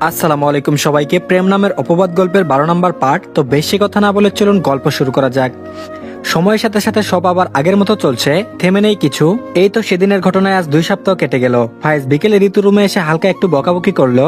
আসসালামু আলাইকুম সবাইকে। প্রেম নামের অপবাদ গল্পের বারো নম্বর পার্ট তো বেশি কথা না বলে চলুন গল্প শুরু করা যাক। সময়ের সাথে সাথে সব আবার আগের মতো চলছে, থেমে নেই কিছু। এই তো সেদিনের ঘটনায় আজ দুই সপ্তাহ কেটে গেল। ফায়েজ বিকেলে ঋতু রুমে এসে হালকা একটু বকাবকি করল।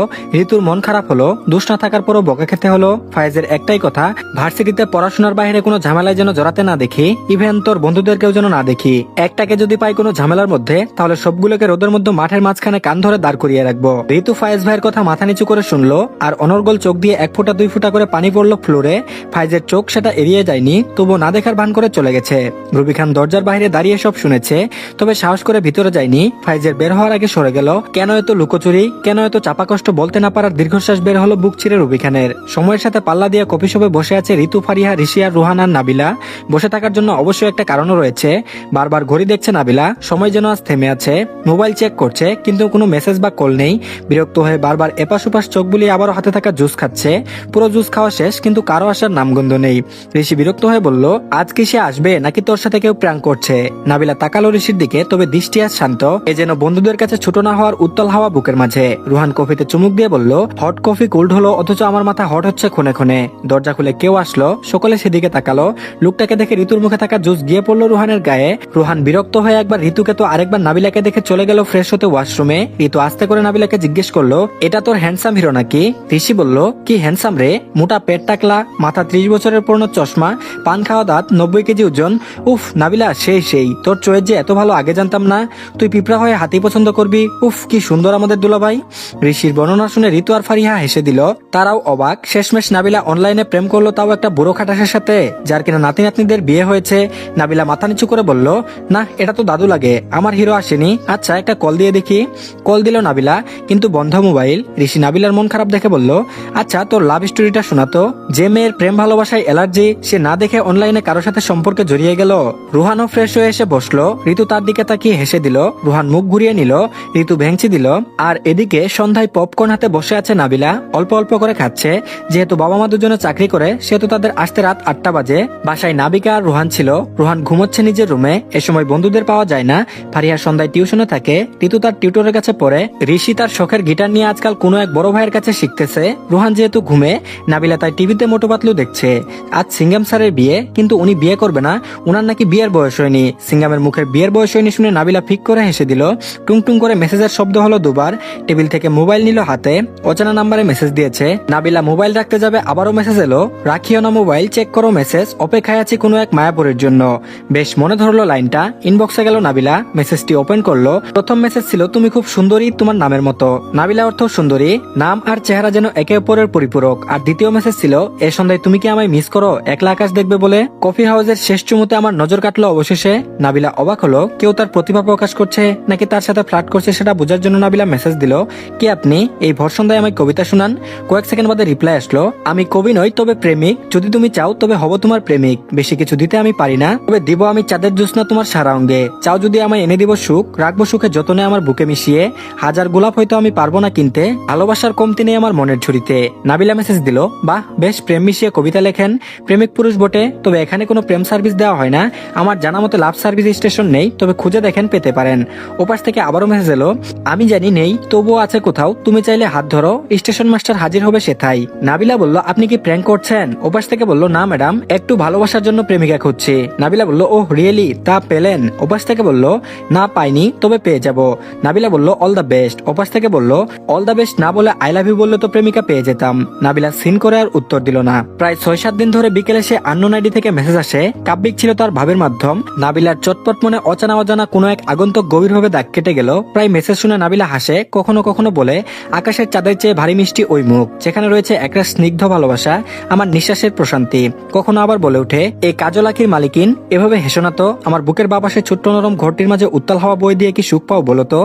ঋতুর মন খারাপ হলো দুষ না থাকার পরও বকা খেতে হলো। ফায়েজের একটাই কথা, ভার্সিটিতে পড়াশোনার বাইরে কোনো ঝামেলায় যেন জড়াতে না দেখি ইভেন তোর বন্ধুদেরকেও যেন না দেখি। একটাকে যদি পাই কোনো ঝামেলার মধ্যে, তাহলে সবগুলোকে রোদের মধ্যে মাঠের মাঝখানে কান ধরে দাঁড় করিয়ে রাখব। ঋতু ফায়েজ ভাইয়ের কথা মাথা নিচু করে শুনলো, আর অনর্গল চোখ দিয়ে এক ফুটা দুই ফুটা করে পানি পড়ল ফ্লোরে। ফায়েজের চোখ সেটা এড়িয়ে যায়নি তবু না দেখার ভান করে চলে গেছে। রুবি খান দরজার বাইরে দাঁড়িয়ে সব শুনেছে, তবে সাহস করে ভিতরে যায়নি। ফাইজের বের হওয়ার আগে সরে গেল। কেন এত লুকোচুরি? কেন এত চাপা কষ্ট বলতে না পারার দীর্ঘশ্বাস বের হলো বুক ছিঁড়ে রুবি খানের। সময়ের সাথে পাল্লা দিয়ে কপি শপে বসে আছে ঋতু, ফারিহা, ঋষিয়া, রুহান আর নাবিলা। বসে থাকার জন্য অবশ্যই একটা কারণও রয়েছে। বারবার ঘড়ি দেখছে নাবিলা। সময় যেন আজ থেমে আছে। মোবাইল চেক করছে, কিন্তু কোনো মেসেজ বা কল নেই। বিরক্ত হয়ে বারবার এপাশ ওপাশ চোখ বুলিয়ে আবারও হাতে থাকা জুস খাচ্ছে। পুরো জুস খাওয়া শেষ, কিন্তু কারও আসার নামগন্ধ নেই। ঋষি বিরক্ত হয়ে বলল, আজ কি সে আসবে নাকি তোর সাথে কেউ প্রাং করছে? নাবিলা তাকালো ঋষির দিকে, তবে দৃষ্টি আজ শান্ত। এ যেন বন্ধুদের কাছে ছোট না হওয়ার উত্তল হাওয়া বুকের মাঝে। রুহান কফিতে চুমুক দিয়ে বলল, হট কফি কোল্ড হলো, অথচ আমার মাথা হট হচ্ছে ক্ষণে ক্ষণে। দরজা খুলে কেউ আসলো, সকলে সেদিকে তাকালো। লোকটাকে দেখে ঋতুর মুখে থাকা জুস গিয়ে পড়ল রুহানের গায়ে। রুহান বিরক্ত হয়ে একবার ঋতুকে তো আরেকবার নাবিলাকে দেখে চলে গেল ফ্রেশ হতে ওয়াশরুমে। ঋতু আস্তে করে নাবিলাকে জিজ্ঞেস করল, এটা তোর হ্যান্ডসাম হিরো নাকি? ঋষি বলল, কি হ্যান্ডসাম রে? মোটা পেট টাকলা, মাথা ত্রিশ বছরের পুরনো চশমা, পান খাওয়া দাঁত নব্বই কেজি ওজন। উফ, নাবিলা, সেই সেই। তোর চয়ের যে এত ভালো, আগে জানতাম না। তুই পিঁপড়া হয়ে হাতি পছন্দ করবি। উফ, কি সুন্দর আমাদের দুলাভাই। ঋষির বর্ণনা শুনে ঋতু আর ফারিহা হেসে দিল, তারাও অবাক। শেষমেশ নাবিলা অনলাইনে প্রেম করল তাও একটা বুড়ো খাটাসের সাথে, যার কিনা নাতি নাতনিদের বিয়ে হয়েছে। নাবিলা মাথা নিচু করে বলল, না, এটা তো দাদু লাগে, আমার হিরো আসেনি। আচ্ছা একটা কল দিয়ে দেখি। কল দিল নাবিলা, কিন্তু বন্ধ মোবাইল ঋষি নাবিলার মন খারাপ দেখে বলল আচ্ছা তোর লাভ স্টোরিটা শোনাতো যে মেয়ের প্রেম ভালোবাসায় অ্যালার্জি সে না দেখে অনলাইনে কারোর সাথে সম্পর্কে জড়িয়ে গেল। রুহানও ফ্রেশ হয়ে এসে বসল। ঋতু তার দিকে তাকিয়ে হেসে দিল। রুহান মুখ ঘুরিয়ে নিল। ঋতু ভেঙচি দিল। আর এদিকে সন্ধ্যায় পপকর্ন হাতে বসে আছে নাবিলা। অল্প অল্প করে খাচ্ছে। যেহেতু বাবা মা দুজনে চাকরি করে, সেহেতু তাদের আসতে রাত আটটা বাজে। বাসায় নাবিকা আর রুহান ছিল। রুহান ঘুমোচ্ছে নিজের রুমে। এ সময় বন্ধুদের পাওয়া যায় না। ফারিয়া সন্ধ্যায় টিউশনে থাকে। ঋতু তার টিউটরের কাছে পড়ে। ঋষি তার শখের গিটার নিয়ে আজকাল কোনো এক বড় ভাইয়ের কাছে শিখতেছে। রুহান যেহেতু ঘুমে, নাবিলা তাই টিভিতে মোটো পাতলু দেখছে। আজ সিঙ্গাম স্যারের বিয়ে, কিন্তু উনি বিয়ে করবে না। উনার নাকি বিয়ের বয়স হয়নি। সিঙ্গামের মুখের বিয়ের বয়স হয়নি শুনে নাবিলা ফিক করে হেসে দিল। টুং করে মেসেজের শব্দ হলো দুবার। টেবিল থেকে মোবাইল নিল হাতে। অজানা নাম্বারে মেসেজ দিয়েছে। নাবিলা মোবাইল রাখতে যাবে, আবারও মেসেজ এলো। রাখিও না মোবাইল, চেক করো মেসেজ। অপেক্ষায় আছি কোনো এক মায়াপুরের জন্য। বেশ মনে ধরলো লাইনটা। ইনবক্সে গেল নাবিলা। মেসেজটি ওপেন করল। প্রথম মেসেজ ছিল, তুমি খুব সুন্দরী, তোমার নামের মতো। নাবিলা অর্থ সুন্দরী। নাম আর চেহারা যেন একে অপরের পরিপূরক। আর দ্বিতীয় মেসেজ ছিল, এ সন্ধ্যায় তুমি কি আমায় মিস করো? একলা আকাশ দেখবে বলে? কফি হাউসের শেষ চুমুতে আমার নজর কাটলো অবশেষে। নাবিলা অবাক হলো, কেউ তার প্রতিভা প্রকাশ করছে নাকি তার সাথে ফ্লার্ট করছে সেটা বোঝার জন্য নাবিলা মেসেজ দিল, কি আপনি? এই ভর সন্ধ্যায় আমায় কবিতা শুনান। কয়েক সেকেন্ড বাদে রিপ্লাই আসলো, আমি কবি নই, তবে প্রেমিক। যদি তুমি চাও, তবে হব তোমার প্রেমিক। বেশি কিছু দিতে আমি পারি না, তবে দিব আমি চাঁদের জোৎস্না তোমার সারা অঙ্গে। চাও যদি আমায় এনে দিব সুখ, রাখব সুখে যতনে আমার বুকে মিশিয়ে। হাজার গোলাপ হয়তো আমি পারব না কিনতে, ভালোবাসার কমতি নেই আমার মনের ঝুড়িতে। নাবিলা মেসেজ দিল, বাহ, বেশ প্রেম মিশিয়ে কবিতা লেখেন। প্রেমিক পুরুষ বটে, তবে এখানে কোনো প্রেম সার্ভিস দেওয়া হয় না। আমার জানা মতো লাভ সার্ভিস স্টেশন নেই, তবে খুঁজে দেখেন পেতে পারেন। ওপাশ থেকে আবারও মেসেজ এলো, আমি জানি নেই, তবুও আছে কোথাও, তুমি চাইলে হাত ধরো, স্টেশন মাস্টার হাজির হবে সেথাই নাবিলা বলল, আপনি কি প্র্যাঙ্ক করছেন? ওপাশ থেকে বলল, না ম্যাডাম একটু ভালোবাসার জন্য প্রেমিকা খুঁজছি। নাবিলা বলল ও রিয়েলি তা পেলেন? ওপাশ থেকে বলল, না, পাইনি, তবে পেয়ে যাব। নাবিলা বলল অল দ্য বেস্ট ওপাশ থেকে বলল অল দ্য বেস্ট না বলে আই লাভ ইউ বললে তো প্রেমিকা পেয়ে যেতাম। নাবিলা সিন করে আর উত্তর দিল না। প্রায় ছয় সাত দিন ধরে বিকেলে সে আন্নন আইডি থেকে মেসেজ আসে কাব্যিক ছিল তার ভাবের মাধ্যম। নাবিলার চটপট মনে অজানা অজানা কোনো এক আগন্তক গভীরভাবে দাগ কেটে গেল। প্রায় মেসেজ শুনে নাবিলা হাসে, কখনো কখনো বলে, আকাশের চাঁদের চেয়ে ভারী মিষ্টি ওই মুখ। যেখানে রয়েছে একটা স্নিগ্ধ ভালোবাসা, আমার নিঃশ্বাসের প্রশান্তি। কখনো আবার বলে ওঠে এই কাজল আখির মালিকিন, এভাবে হেসো না তো। আমার বুকের বাবাসে ছোট্ট নরম ঘরটির মাঝে উত্তাল হওয়া বই দিয়ে কি সুখ পাও বলো তো?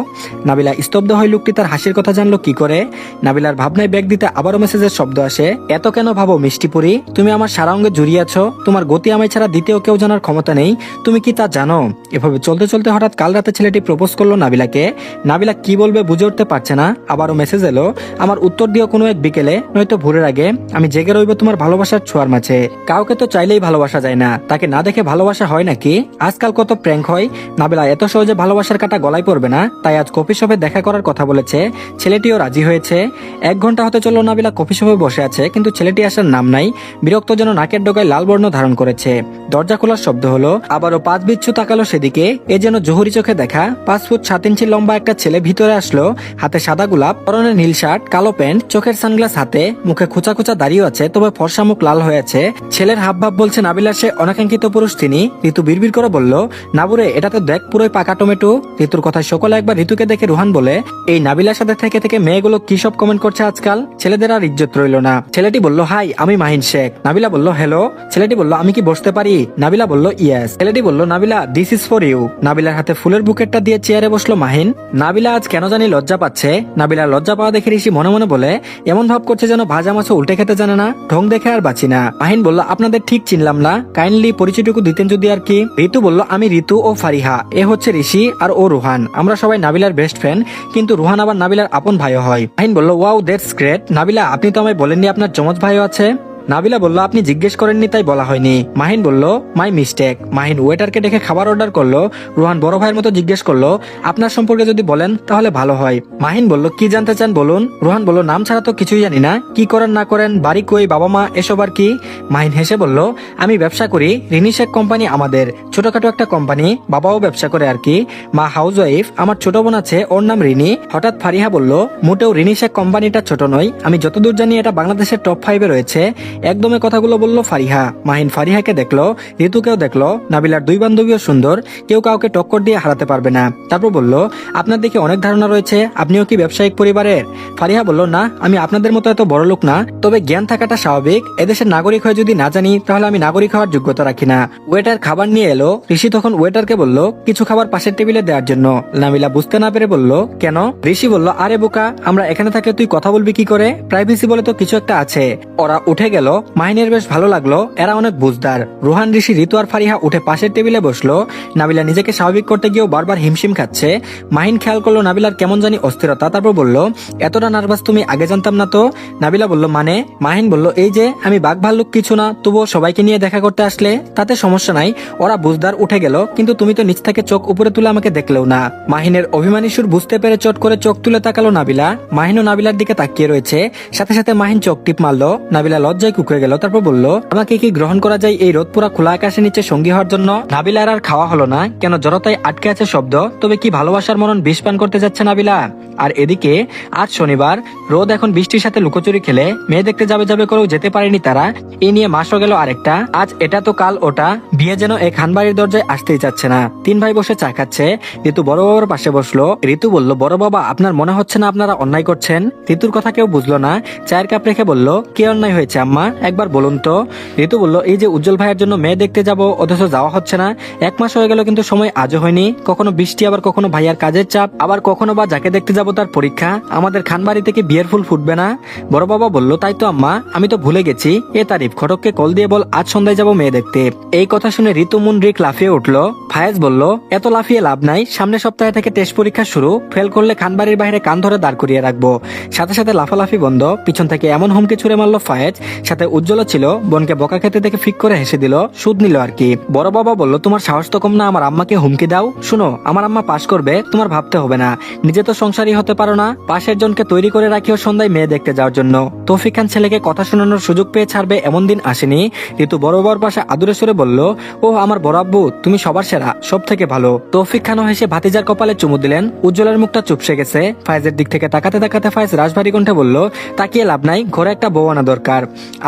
নাবিলা স্তব্ধ হয় লোকটি তার হাসির কথা জানলো কি করে? নাবিলার ভাবনায় ব্যাগ দিতে আবারও মেসেজের শব্দ আসে, এত কেন ভাবো মিষ্টিপুরি তুমি আমার সারা অঙ্গে জড়িয়ে আছো। তোমার গতি আমায় ছাড়া দ্বিতীয় কেউ জানার ক্ষমতা নেই। তুমি কি তা জানো? এভাবে চলতে চলতে হঠাৎ কাল রাতে ছেলেটি প্রপোজ করল নাবিলাকে। নাবিলা কি বলবে বুঝে উঠতে পারছে না। আবারও মেসেজ এলো, আমার উত্তর দিও কোনো এক বিকেলে, নয়তো ভোরের আগে। আমি জেগে রইব তোমার ভালোবাসার ছোঁয়ার মাঝে। কাউকে তো চাইলেই ভালোবাসা যায় না। তাকে না দেখে ভালোবাসা হয় নাকি? আজকাল কত প্র্যাঙ্ক হয়। নাবিলা এত সহজে ভালোবাসার কাটা গলায় পড়বে না। তাই আজ কফি শপে দেখা করার কথা বলেছে। ছেলেটিও রাজি হয়েছে। এক ঘণ্টা হতে চলল নাবিলা কফি শপে বসে আছে, কিন্তু ছেলেটি আসার নাম নাই। বিরক্ত যেন নাকের ডগায় লাল বর্ণ ধারণ করেছে। দরজা খোলার শব্দ হলো, আবারও পাঁচ বিচ্ছু তাকালো সেদিকে। এ যেন জহুরি চোখে দেখা। পাঁচ ফুট সাত ইঞ্চি লম্বা একটা ছেলে ভিতরে আসলো, হাতে সাদা গোলাপ, পরনে নীল শার্ট, কালো প্যান্ট, চোখের সানগ্লাস হাতে, মুখে খোঁচা খোঁচা দাঁড়িয়ে আছে, তবে ফর্সা মুখ লাল হয়ে আছে। ছেলের হাব ভাব বলছে নাবিলার সে অনাকাঙ্ক্ষিত পুরুষ তিনি। ঋতু বিড়বিড় করে বলল নাবুরে এটা তো দেখ পুরোই পাকা টমেটো। ঋতুর কথায় সকলে একবার ঋতুকে দেখে রুহান বলে, এই নাবিলার সাথে থেকে থেকে মেয়েগুলো কি সব কমেন্ট করছে আজকাল? ছেলেদের আর ইজ্জত রইল না। ছেলেটি বলল, হাই, আমি মাহিন শেখ। নাবিলা বলল, হ্যালো? ছেলেটি বলল, আমি কি বসতে পারি নাবিলা বলল ইয়েস ছেলেটি বলল, Nabila this is for you নাবিলার হাতে ফুলের বুকেটটা দিয়ে চেয়ারে বসল মাহিন। নাবিলা আজ কেন জানি লজ্জা পাচ্ছে। নাবিলা লজ্জা পাওয়া দেখে ঋষি মনে মনে বলে, এমন ভাব করছে যেন ভাজা মাছও উল্টে খেতে জানে না। ঢং দেখে আর বাঁচি না। মাহিন বলল, আপনাদের ঠিক চিনলাম না। কাইন্ডলি পরিচয়টুকু দিতেন যদি আর কি। ঋতু বলল, আমি ঋতু ও ফারিহা। এ হচ্ছে ঋষি আর ও রুহান। আমরা সবাই নাবিলার বেস্ট ফ্রেন্ড কিন্তু রুহান আবার নাবিলার আপন ভাইও হয়। মাহিন বলল ওয়াও দ্যাটস গ্রেট নাবিলা, আপনি তো আমায় বলেননি আপনার যমজ ভাইও আছে? নাবিলা বলল, আপনি জিজ্ঞেস করেননি, তাই বলা হয়নি। মাহিন বলল, মাই মিস্টেক। মাহিন ওয়েটারকে ডেকে খাবার অর্ডার করল। রুহান বড় ভাইয়ের মতো জিজ্ঞেস করল, আপনার সম্পর্কে যদি বলেন, তাহলে ভালো হয়। মাহিন বলল, কি জানতে চান বলুন? রুহান বলল, নাম ছাড়া তো কিছুই জানি না। কি করেন, না করেন, বাড়ি কই, বাবা মা, এসব আর কি? মাহিন হেসে বলল, আমি ব্যবসা করি রিনিশেক কোম্পানি আমাদের। ছোটখাটো একটা কোম্পানি, বাবাও ব্যবসা করে আর কি। মা হাউস ওয়াইফ আমার ছোট বোন আছে, ওর নাম রিনি হঠাৎ ফারিহা বলল, মোটেও রিনিশেক কোম্পানিটা ছোট নয়। আমি যতদূর জানি, এটা বাংলাদেশের টপ ফাইভে রয়েছে। একদমে কথাগুলো বলল ফারিহা। মাহিন ফারিহাকে দেখল, ঋতুকেও দেখল, নাবিলার দুই বান্ধবীও সুন্দর, কেউ কাউকে টক্কর দিয়ে হারাতে পারবে না। তারপর বলল, আপনার দেখে অনেক ধারণা রয়েছে, আপনিও কি ব্যবসায়িক পরিবারের? ফারিহা বলল, না, আমি আপনাদের মতো এত বড় লোক না, তবে জ্ঞান থাকাটা স্বাভাবিক। এদেশের নাগরিক হয়ে যদি না জানি, তাহলে আমি নাগরিক হওয়ার যোগ্যতা রাখি না। ওয়েটার খাবার নিয়ে এলো। ঋষি তখন ওয়েটারকে বলল, কিছু খাবার পাশের টেবিলে দেওয়ার জন্য। নামিলা বুঝতে না পেরে বলল, কেন? ঋষি বলল, আরে বোকা, আমরা এখানে থাকলে তুই কথা বলবি কি করে? প্রাইভেসি বলে তো কিছু একটা আছে। ওরা উঠে গেল। মাহিনের বেশ ভালো লাগল, এরা অনেক বুঝদার। রোহান, ঋষি, ঋতু আর ফারিহা উঠে পাশের টেবিলে বসল। নাবিলা নিজেকে স্বাভাবিক করতে গিয়েও বারবার হিমশিম খাচ্ছে। মাহিন খেয়াল করল নাবিলার কেমন জানি অস্থিরতা, তারপর বলল, এতটা নার্ভাস তুমি আগে জানতাম না তো? নাবিলা বলল মানে? মাহিন বলল, এই যে, আমি বাঘ ভাল্লুক কিছু না, তবুও সবাইকে নিয়ে দেখা করতে আসলে? তাতে সমস্যা নাই, ওরা বুঝদার উঠে গেল, কিন্তু তুমি তো নিচ থেকে চোখ উপরে তুলে আমাকে দেখলেও না। মাহিনের অভিমানী সুর বুঝতে পেরে চট করে চোখ তুলে তাকালো নাবিলা। মাহিনও নাবিলার দিকে তাকিয়ে রয়েছে। সাথে সাথে মাহিন চোখ টিপ মারলো। নাবিলা লজ্জায় কুকড়ে গেল, তারপর বলল, আমাকে কি গ্রহণ করা যায় এই রোদ পুরা খোলা আকাশের নিচে সঙ্গী হওয়ার জন্য? নাবিলার আর খাওয়া হলো না। কেন জড়তায় আটকে আছে শব্দ? তবে কি ভালোবাসার মনন বিষ পান করতে যাচ্ছে নাবিলা? আর এদিকে, আজ শনিবার, রোদ এখন বৃষ্টির সাথে লুকোচুরি খেলে, মেয়ে দেখতে যাবে যাবে করেও যেতে পারেনি তারা। এই নিয়ে মাসও গেল আরেকটা। আজ এটা তো কাল ওটা। বিয়ে যেন এই খানবাড়ির দরজায় আসতেই চাচ্ছে না। তিন ভাই বসে চা খাচ্ছে। ঋতু বড় বাবার পাশে বসল। ঋতু বলল, বড় বাবা, আপনার মনে হচ্ছে না আপনারা অন্যায় করছেন? ঋতুর কথা কেউ বুঝলো না। চায়ের কাপ রেখে বলল, কে অন্যায় হয়েছে, আম্মা? একবার বলুন তো। ঋতু বলল, এই যে উজ্জ্বল ভাইয়ের জন্য মেয়ে দেখতে যাব, অথচ যাওয়া হচ্ছে না। এক মাস হয়ে গেল কিন্তু সময় আজও হয়নি। কখনো বৃষ্টি, আবার কখনো ভাইয়ার কাজের চাপ। আবার কখনো বা যাকে দেখতে যাব তার পরীক্ষা। আমাদের খানবাড়ি থেকে বিয়ের ফুল ফুটবে না? বড় বাবা বলল, তাই তো আম্মা, আমি তো ভুলে গেছি। এ তারিফ, খটককে কল দিয়ে বল, আজ সন্ধ্যায় যাব মেয়ে দেখতে। এই কথা শুনে ঋতু মুন রিক লাফিয়ে উঠল। ফায়েজ বলল, এত লাফিয়ে লাভ নাই। সামনের সপ্তাহে থেকে টেস্ট পরীক্ষা শুরু। ফেল করলে খানবাড়ির বাইরে কান ধরে দাঁড় করিয়ে রাখব। সাথে সাথে লাফালাফি বন্ধ। পিছন থেকে এমন হুমকি ছুড়ে মারলো ফায়েজ। সাথে উজ্জ্বল ছিল, বোনকে বকা খেতে দেখে ফিক করে হেসে দিল, সুদ নিল আর কি। বড় বাবা বলল, তোমার সাহস তো কম না, আমার আম্মাকে হুমকি দাও। শুনো, আমার আম্মা পাশ করবে, তোমার ভাবতে হবে না। নিজে তো সংসারী হতে পারো না। পাশের জনকে তৈরি করে রাখিও সন্ধ্যায় মেয়ে দেখতে যাওয়ার জন্য। তৌফিক খান ছেলেকে কথা শোনানোর সুযোগ পেয়ে ছাড়বে এমন দিন আসেনি। ঋতু বড় বড় পাশে আদুরে সরে বলল, ও, আমার বড় আব্বু, তুমি সবার সেরা, সব থেকে ভালো। তৌফিক খানও হেসে ভাতিজার কপালে চুমু দিলেন। উজ্জ্বলের মুখটা চুপসে গেছে। ফায়েজের দিক থেকে তাকাতে তাকাতে ফায়েজ রাজভারী কণ্ঠে বলল, তাকিয়ে লাভ নাই, ঘরে একটা বউ আনা দরকার।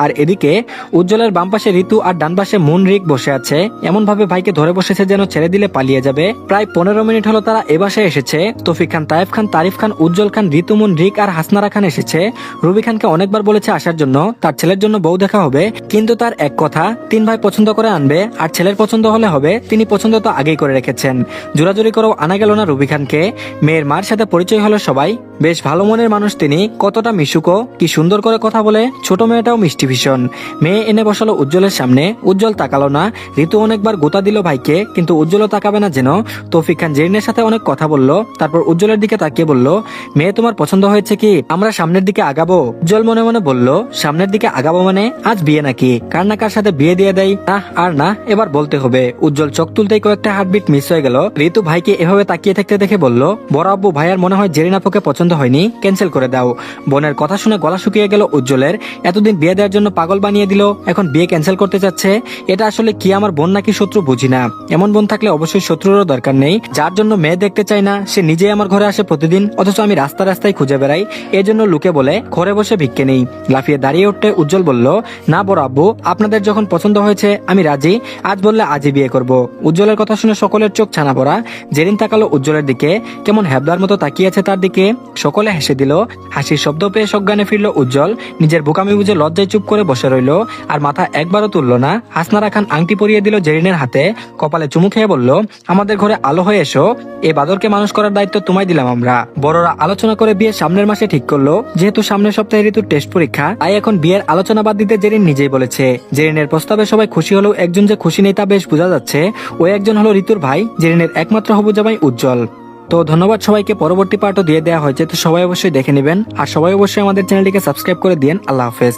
আর এদিকে উজ্জ্বলের বাম পাশে ঋতু আর ডান পাশে মুন রিক বসে আছে। এমন ভাবে ভাইকে ধরে বসেছে যেন ছেড়ে দিলে পালিয়ে যাবে। প্রায় পনেরো মিনিট হলো তারা এ বাসায় এসেছে। তৌফিক খান তাইফ খান, তারিফ খান, উজ্জ্বল খান, ঋতু মুন রিক আর হাসনারা খান এসেছে। রুবি খানকে অনেকবার বলেছে আসার জন্য, তার ছেলের জন্য বউ দেখা হবে, কিন্তু তার এক কথা, তিন ভাই পছন্দ করে আনবে, আর ছেলের পছন্দ হলে হবে, তিনি পছন্দ তো আগেই করে রেখেছেন। জোরাজুরি করেও আনা গেল না রুবি খানকে। মেয়ের মার সাথে পরিচয় হলো সবাই বেশ ভালো মনের মানুষ তিনি। কতটা মিশুকো? কি সুন্দর করে কথা বলে। ছোট মেয়েটাও মিষ্টি ভীষণ। মেয়ে এনে বসালো উজ্জ্বলের সামনে। উজ্জ্বল তাকালো না। ঋতু অনেকবার গোতা দিল ভাইকে, কিন্তু উজ্জ্বলও তাকাবে না যেন। তৌফিক খান জেরিনের সাথে অনেক কথা বলল। তারপর উজ্জ্বলের দিকে তাকিয়ে বলল, মেয়ে, তোমার পছন্দ হয়েছে কি? আমরা সামনের দিকে আগাবো। উজ্জ্বল মনে মনে বলল, সামনের দিকে আগাবো মানে? আজ বিয়ে নাকি? কার না কার সাথে বিয়ে দিয়ে দেয় না, আর না, এবার বলতে হবে। উজ্জ্বল চোখ তুলতেই কয়েকটা হার্টবিট মিস হয়ে গেল। ঋতু ভাইকে এভাবে তাকিয়ে থাকতে দেখে বলল, বড় আব্বু ভাইয়ার মনে হয় জেরিন আপুকে পছন্দ হয়নি ক্যান্সেল করে দাও। বোনের কথা শুনে গলা শুকিয়ে গেল উজ্জ্বলের। এতদিন বিয়ে দেওয়ার জন্য পাগল বানিয়ে দিল, এখন বিয়ে ক্যান্সেল করতে চাচ্ছে। এটা আসলে কি আমার বোন নাকি শত্রু বুঝি না। এমন বোন থাকলে অবশ্যই শত্রুরও দরকার নেই। যার জন্য মেয়ে দেখতে চাই না, সে নিজেই আমার ঘরে আসে প্রতিদিন, অথচ আমি রাস্তা রাস্তায় খুঁজে বেড়াই। এই জন্য লুকে বলে ঘরে বসে ভিক্ষে নেই। লাফিয়ে দাঁড়িয়ে উঠতে উজ্জ্বল বলল, না বড় আব্বু, আপনাদের যখন পছন্দ হয়েছে, আমি রাজি। আজ বললে আজই বিয়ে করব। উজ্জ্বলের কথা শুনে সকলের চোখ ছানা পড়া। জেরিন তাকালো উজ্জ্বলের দিকে, কেমন হ্যাবলার মতো তাকিয়ে আছে তার দিকে। সকলে হেসে দিল। হাসির শব্দ পেয়ে সজ্ঞানে ফিরল উজ্জ্বল। নিজের বোকামি বুঝে লজ্জায় চুপ করে বসে রইল। আর মাথা একবারও তুলল না। হাসনারা খান আংটি পরিয়ে দিল জেরিনের হাতে। কপালে চুমু খেয়ে বলল, আমাদের ঘরে আলো হয়ে এসো। এ বাদরকে মানুষ করার দায়িত্ব তোমায় দিলাম আমরা। বড়রা আলোচনা করে বিয়ে সামনের মাসে ঠিক করল। যেহেতু সামনের সপ্তাহে ঋতুর টেস্ট পরীক্ষা, তাই এখন বিয়ের আলোচনা বাদ দিতে জেরিন নিজেই বলেছে। জেরিনের প্রস্তাবে সবাই খুশি হলেও একজন যে খুশি নেই তা বেশ বোঝা যাচ্ছে। ও একজন হলো ঋতুর ভাই, জেরিনের একমাত্র হবু জামাই উজ্জ্বল। তো ধন্যবাদ সবাইকে, পরবর্তী পার্টও দিয়ে দেওয়া হয়েছে, তো সবাই অবশ্যই দেখে নেবেন। আর সবাই অবশ্যই আমাদের চ্যানেলটিকে সাবস্ক্রাইব করে দিন আল্লাহ হাফেজ।